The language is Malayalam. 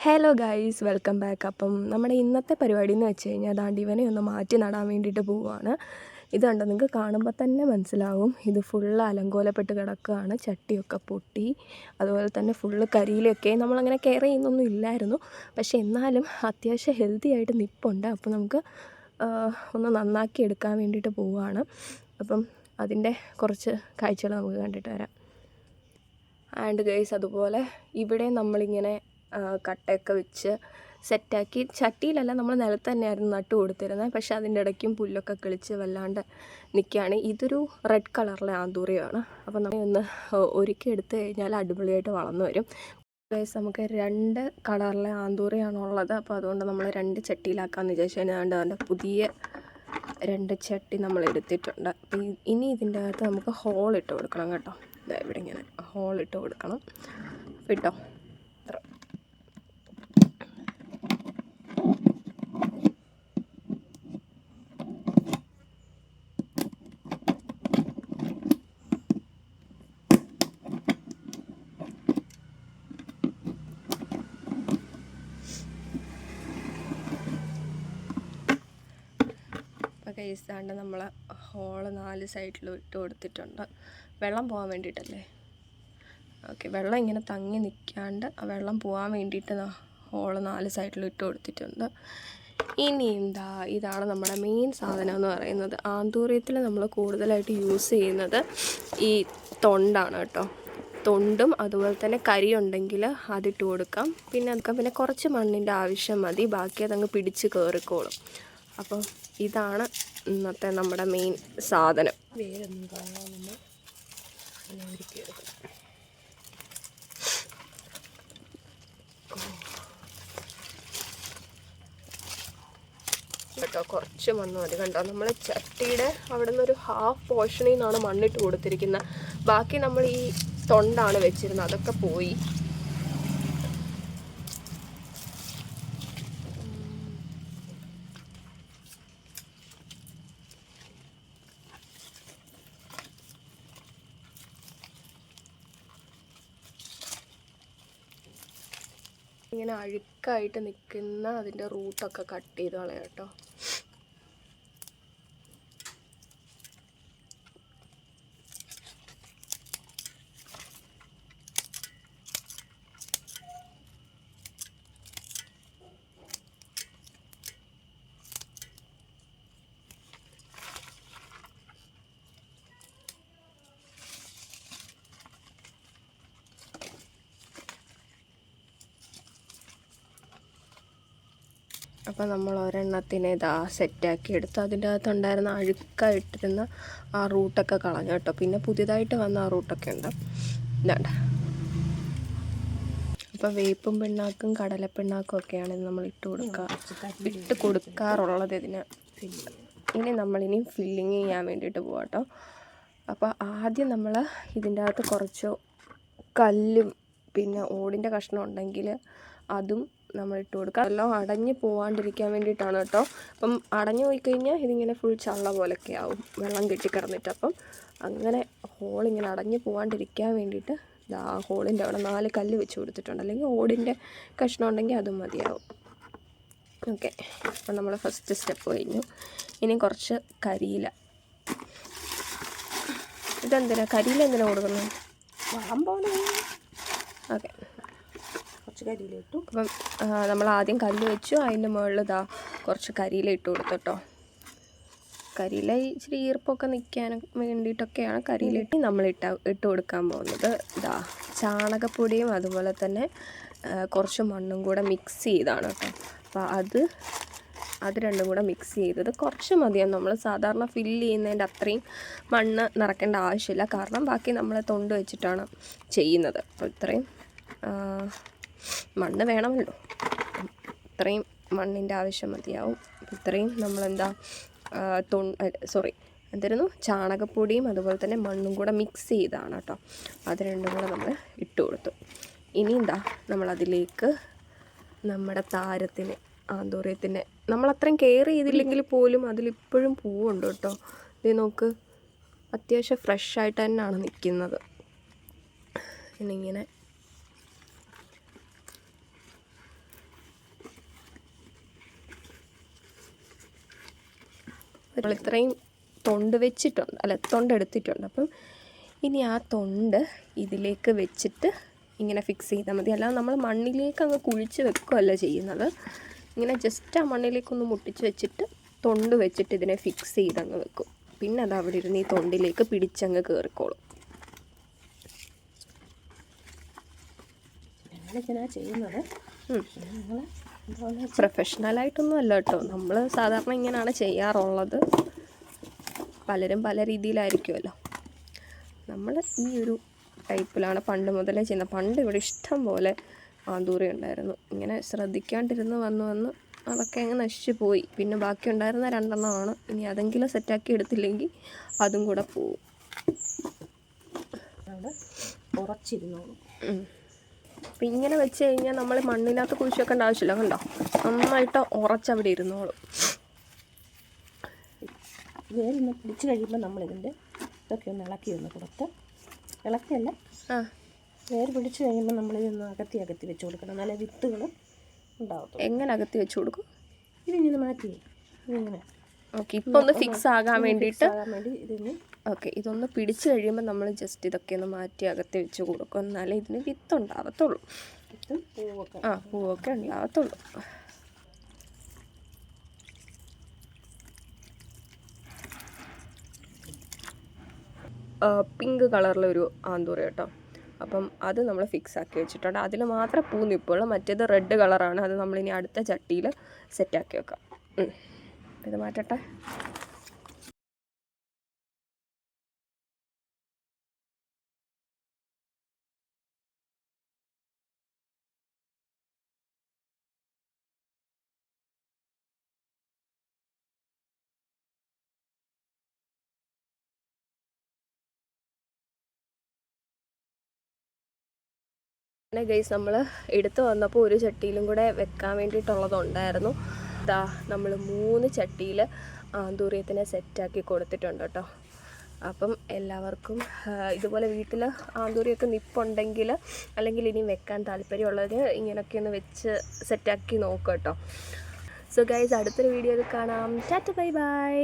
ഹലോ ഗൈസ് വെൽക്കം ബാക്ക് അപ്പം നമ്മുടെ ഇന്നത്തെ പരിപാടി എന്ന് വെച്ച് കഴിഞ്ഞാൽ ദാണ്ട് ഇവനെ ഒന്ന് മാറ്റി നടാൻ വേണ്ടിയിട്ട് പോവുകയാണ് ഇത് കണ്ടോ? നിങ്ങൾക്ക് കാണുമ്പോൾ തന്നെ മനസ്സിലാവും. ഇത് ഫുള്ള് അലങ്കോലപ്പെട്ട് കിടക്കുകയാണ്. ചട്ടിയൊക്കെ പൊട്ടി. അതുപോലെ തന്നെ ഫുള്ള് കരിയിലൊക്കെ. നമ്മളങ്ങനെ കെയർ ചെയ്യുന്നൊന്നും ഇല്ലായിരുന്നു. പക്ഷേ എന്നാലും അത്യാവശ്യം ഹെൽത്തി ആയിട്ട് നിപ്പുണ്ട്. അപ്പോൾ നമുക്ക് ഒന്ന് നന്നാക്കി എടുക്കാൻ വേണ്ടിയിട്ട് പോവുകയാണ് അപ്പം അതിന്റെ കുറച്ച് കാഴ്ചകൾ നമുക്ക് കണ്ടിട്ട് വരാം. ആൻഡ് ഗൈസ് അതുപോലെ ഇവിടെ നമ്മളിങ്ങനെ കട്ടയൊക്കെ വെച്ച് സെറ്റാക്കി. ചട്ടിയിലല്ല നമ്മൾ നിലത്ത് തന്നെയായിരുന്നു നട്ട് കൊടുത്തിരുന്നത്. പക്ഷെ അതിന്റെ ഇടയ്ക്കും പുല്ലൊക്കെ കിളിച്ച് വല്ലാണ്ട് നിൽക്കുകയാണ്. ഇതൊരു റെഡ് കളറിലെ ആന്തൂറിയാണ്. അപ്പോൾ നമ്മൾ ഒന്ന് ഒരുക്കി എടുത്തു കഴിഞ്ഞാൽ അടിപൊളിയായിട്ട് വളർന്നു വരും. ഗൈസ് നമുക്ക് രണ്ട് കളറിലെ ആന്തൂറിയാണുള്ളത് അപ്പോൾ അതുകൊണ്ട് നമ്മൾ രണ്ട് ചട്ടിയിലാക്കാമെന്ന് വിചാരിച്ചു കഴിഞ്ഞാൽ പുതിയ രണ്ട് ചട്ടി നമ്മൾ എടുത്തിട്ടുണ്ട്. ഇനി ഇതിന്റെ അകത്ത് നമുക്ക് ഹോൾ ഇട്ട് കൊടുക്കണം കേട്ടോ. ഇതാ ഇവിടെ ഇങ്ങനെ ഹോൾ ഇട്ട് കൊടുക്കണം. ഇട്ടോ. കേസാണ്ട് നമ്മൾ ഹോൾ നാല് സൈഡിലും ഇട്ട് കൊടുത്തിട്ടുണ്ട്. വെള്ളം പോകാൻ വേണ്ടിയിട്ടല്ലേ ഓക്കെ വെള്ളം ഇങ്ങനെ തങ്ങി നിൽക്കാണ്ട് ആ വെള്ളം പോകാൻ വേണ്ടിയിട്ട് ഹോൾ നാല് സൈഡിലും ഇട്ട് കൊടുത്തിട്ടുണ്ട്. ഇനി എന്താ ഇതാണ് നമ്മുടെ മെയിൻ സാധനം എന്ന് പറയുന്നത്. ആന്തൂര്യത്തിൽ നമ്മൾ കൂടുതലായിട്ട് യൂസ് ചെയ്യുന്നത് ഈ തൊണ്ടാണ് കേട്ടോ. തൊണ്ടും അതുപോലെ തന്നെ കരി ഉണ്ടെങ്കിൽ അതിട്ട് കൊടുക്കാം. പിന്നെ അതൊക്കെ പിന്നെ കുറച്ച് മണ്ണിന്റെ ആവശ്യം മതി. ബാക്കി അതങ്ങ് പിടിച്ച് കയറിക്കോളും അപ്പം ഇതാണ് ഇന്നത്തെ നമ്മുടെ മെയിൻ സാധനം. വേരൊന്നും കാണാൻ കേട്ടോ കുറച്ച് മണ്ണ് മതി കണ്ടോ? നമ്മൾ ചട്ടിയുടെ അവിടെ നിന്ന് ഒരു ഹാഫ് പോർഷനിൽ നിന്നാണ് മണ്ണിട്ട് കൊടുത്തിരിക്കുന്നത്. ബാക്കി നമ്മൾ ഈ തൊണ്ടാണ് വെച്ചിരുന്നത്. അതൊക്കെ പോയി. ഇങ്ങനെ അഴുക്കായിട്ട് നിൽക്കുന്ന അതിന്റെ റൂട്ടൊക്കെ കട്ട് ചെയ്ത് കളയാം കേട്ടോ. അപ്പോൾ നമ്മൾ ഒരെണ്ണത്തിനെ ഇതാ സെറ്റാക്കി എടുത്ത്. അതിന്റെ അകത്തുണ്ടായിരുന്ന അഴുക്കായിട്ടിരുന്ന ആ റൂട്ടൊക്കെ കളഞ്ഞു കേട്ടോ. പിന്നെ പുതിയതായിട്ട് വന്ന ആ റൂട്ടൊക്കെ ഉണ്ട്. ഇതാണ്ട. അപ്പോൾ വേപ്പും പിണ്ണാക്കും കടലപ്പിണ്ണാക്കും ഒക്കെയാണ് ഇത് നമ്മൾ ഇട്ട് കൊടുക്കുക ഇട്ട് കൊടുക്കാറുള്ളത് ഇതിന്. ഇനി നമ്മളിനി ഫില്ലിങ് ചെയ്യാൻ വേണ്ടിയിട്ട് പോകാം കേട്ടോ. അപ്പോൾ ആദ്യം നമ്മൾ ഇതിന്റെ അകത്ത് കുറച്ച് കല്ലും പിന്നെ ഓടിന്റെ കഷ്ണം ഉണ്ടെങ്കിൽ അതും നമ്മൾ ഇട്ട് കൊടുക്കുക എല്ലാം അടഞ്ഞ് പോവാണ്ടിരിക്കാൻ വേണ്ടിയിട്ടാണ് കേട്ടോ. അപ്പം അടഞ്ഞു പോയി കഴിഞ്ഞാൽ ഇതിങ്ങനെ ഫുൾ ചള്ള പോലൊക്കെ ആവും. വെള്ളം കെട്ടിക്കിടന്നിട്ട് അപ്പം അങ്ങനെ ഹോൾ ഇങ്ങനെ അടഞ്ഞു പോവാണ്ടിരിക്കാൻ വേണ്ടിയിട്ട് ഇതാ ഹോളിന്റെ അവിടെ നാല് കല്ല് വെച്ച് കൊടുത്തിട്ടുണ്ട്. അല്ലെങ്കിൽ ഓടിന്റെ കഷ്ണം ഉണ്ടെങ്കിൽ അതും മതിയാവും. ഓക്കെ അപ്പം നമ്മൾ ഫസ്റ്റ് സ്റ്റെപ്പ് കഴിഞ്ഞു. ഇനി കുറച്ച് കരിയില. ഇതെന്തിനാ? കരിയില എന്തിനാ കൊടുക്കുന്നത്? വളം പോലെ ഓക്കെ കുറച്ച് കരിയിലിട്ടു. അപ്പം നമ്മൾ ആദ്യം കല്ല് വെച്ചു. അതിന്റെ മുകളിൽ ഇതാ കുറച്ച് കരിയില ഇട്ട് കൊടുത്തു കേട്ടോ കരിയില ഇച്ചിരി ഈർപ്പൊക്കെ നിൽക്കാൻ വേണ്ടിയിട്ടൊക്കെയാണ് കരിയിലിട്ട് നമ്മൾ ഇട്ട ഇട്ട് കൊടുക്കാൻ പോകുന്നത്. ഇതാ ചാണകപ്പൊടിയും അതുപോലെ തന്നെ കുറച്ച് മണ്ണും കൂടെ മിക്സ് ചെയ്താണ് കേട്ടോ അപ്പോൾ അത് അത് രണ്ടും കൂടെ മിക്സ് ചെയ്തത് കുറച്ച് മതിയാണ് നമ്മൾ സാധാരണ ഫില്ല് ചെയ്യുന്നതിന്റെ അത്രയും മണ്ണ് നിറയ്ക്കേണ്ട ആവശ്യമില്ല. കാരണം ബാക്കി നമ്മൾ തൊണ്ട് വെച്ചിട്ടാണ് ചെയ്യുന്നത്. അപ്പോൾ ഇത്രയും മണ്ണ് വേണമല്ലോ. ഇത്രയും മണ്ണിന്റെ ആവശ്യം മതിയാവും. ഇത്രയും നമ്മളെന്താ തൊ സോറി എന്തായിരുന്നു? ചാണകപ്പൊടിയും അതുപോലെ തന്നെ മണ്ണും കൂടെ മിക്സ് ചെയ്താണ് കേട്ടോ. അത് രണ്ടും കൂടെ നമ്മൾ ഇട്ട് കൊടുത്തു. ഇനി എന്താ നമ്മളതിലേക്ക് നമ്മുടെ താരത്തിന് ആന്തോറിയത്തിന് നമ്മളത്രയും കെയർ ചെയ്തില്ലെങ്കിൽ പോലും അതിലിപ്പോഴും പൂവുണ്ട് കേട്ടോ. ഇത് നോക്ക് അത്യാവശ്യം ഫ്രഷ് ആയിട്ട് തന്നെയാണ് നിൽക്കുന്നത്. ഇനിങ്ങനെ നമ്മൾ ഇത്രയും തൊണ്ട് വെച്ചിട്ടുണ്ട് അല്ല തൊണ്ട് എടുത്തിട്ടുണ്ട്. അപ്പം ഇനി ആ തൊണ്ട് ഇതിലേക്ക് വെച്ചിട്ട് ഇങ്ങനെ ഫിക്സ് ചെയ്താൽ മതി. അല്ലാതെ നമ്മൾ മണ്ണിലേക്ക് അങ്ങ് കുഴിച്ച് വെക്കുകയല്ല ചെയ്യുന്നത്. ഇങ്ങനെ ജസ്റ്റ് ആ മണ്ണിലേക്കൊന്ന് മുട്ടിച്ച് വെച്ചിട്ട് തൊണ്ട് വെച്ചിട്ട് ഇതിനെ ഫിക്സ് ചെയ്തങ്ങ് വെക്കും. പിന്നെ അത് അവിടെ ഇരുന്ന് ഈ തൊണ്ടിലേക്ക് പിടിച്ചങ്ങ് കയറിക്കോളും ഞങ്ങളിങ്ങനെ ചെയ്യുന്നത് പ്രൊഫഷണലായിട്ടൊന്നും അല്ല കേട്ടോ. നമ്മൾ സാധാരണ ഇങ്ങനെയാണ് ചെയ്യാറുള്ളത്. പലരും പല രീതിയിലായിരിക്കുമല്ലോ. നമ്മൾ ഈ ഒരു ടൈപ്പിലാണ് പണ്ട് മുതലേ ചെയ്യുന്നത്. പണ്ട് ഇവിടെ ഇഷ്ടം പോലെ ആന്തൂറി ഉണ്ടായിരുന്നു. ഇങ്ങനെ ശ്രദ്ധിക്കാണ്ടിരുന്ന് വന്ന് വന്ന് അതൊക്കെ അങ്ങ് നശിച്ചു പോയി. പിന്നെ ബാക്കി ഉണ്ടായിരുന്ന രണ്ടെണ്ണമാണ്. ഇനി അതെങ്കിലും സെറ്റാക്കി എടുത്തില്ലെങ്കിൽ അതും കൂടെ പോവും. അവിടെ ഉറച്ചിരുന്നോളും അപ്പം ഇങ്ങനെ വെച്ച് കഴിഞ്ഞാൽ നമ്മൾ മണ്ണിനകത്ത് കുഴിച്ച് വെക്കേണ്ട ആവശ്യമില്ല. കണ്ടോ? നന്നായിട്ട് ഉറച്ചവിടെ ഇരുന്നോളും. വേരൊന്ന് പിടിച്ച് കഴിയുമ്പോൾ നമ്മളിതിന്റെ ഇതൊക്കെ ഒന്ന് ഇളക്കി ഒന്ന് കൊടുത്ത് ഇളക്കിയല്ല? ആ. വേര് പിടിച്ച് കഴിയുമ്പോൾ നമ്മളിതൊന്ന് അകത്തി അകത്തി വെച്ച് കൊടുക്കണം. നല്ല വിത്തുകൾ ഉണ്ടാവും എങ്ങനെ അകത്തി വെച്ച് കൊടുക്കും? ഇതിങ്ങനെ മാറ്റി. ഇതിങ്ങനെ. ഓക്കെ ഇപ്പോൾ ഒന്ന് ഫിക്സ് ആകാൻ വേണ്ടിയിട്ട് ആകാൻ വേണ്ടി ഇതിന് ഓക്കെ ഇതൊന്ന് പിടിച്ച് കഴിയുമ്പോൾ നമ്മൾ ജസ്റ്റ് ഇതൊക്കെ ഒന്ന് മാറ്റി അകത്ത് വെച്ച് കൊടുക്കും. എന്നാലേ ഇതിന് വിത്ത് ഉണ്ടാവത്തുള്ളൂ. പൂവൊക്കെ. ആ പൂവൊക്കെ ഉണ്ടാവത്തുള്ളൂ. പിങ്ക് കളറിലൊരു ആന്തൂറ കേട്ടോ. അപ്പം അത് നമ്മൾ ഫിക്സ് ആക്കി വെച്ചിട്ടുണ്ട്. അതിൽ മാത്രം പൂ നിൽപ്പുള്ളൂ മറ്റേത് റെഡ് കളറാണ് അത് നമ്മളിനി അടുത്ത ചട്ടിയിൽ സെറ്റാക്കി വെക്കാം. ഇത് മാറ്റട്ടെ? പിന്നെ ഗൈസ് നമ്മൾ എടുത്തു വന്നപ്പോൾ ഒരു ചട്ടിയിലും കൂടെ വെക്കാൻ വേണ്ടിയിട്ടുള്ളതുണ്ടായിരുന്നു. ഇതാ നമ്മൾ മൂന്ന് ചട്ടിയിൽ ആന്തൂറിയത്തിനെ സെറ്റാക്കി കൊടുത്തിട്ടുണ്ട് കേട്ടോ. അപ്പം എല്ലാവർക്കും ഇതുപോലെ വീട്ടിൽ ആന്തൂരിയൊക്കെ നിപ്പുണ്ടെങ്കിൽ അല്ലെങ്കിൽ ഇനി വെക്കാൻ താല്പര്യമുള്ളവർ ഇങ്ങനെയൊക്കെ ഒന്ന് വെച്ച് സെറ്റാക്കി നോക്കാം കേട്ടോ. സോ ഗൈസ് അടുത്തൊരു വീഡിയോയിൽ കാണാം. Tata bye bye.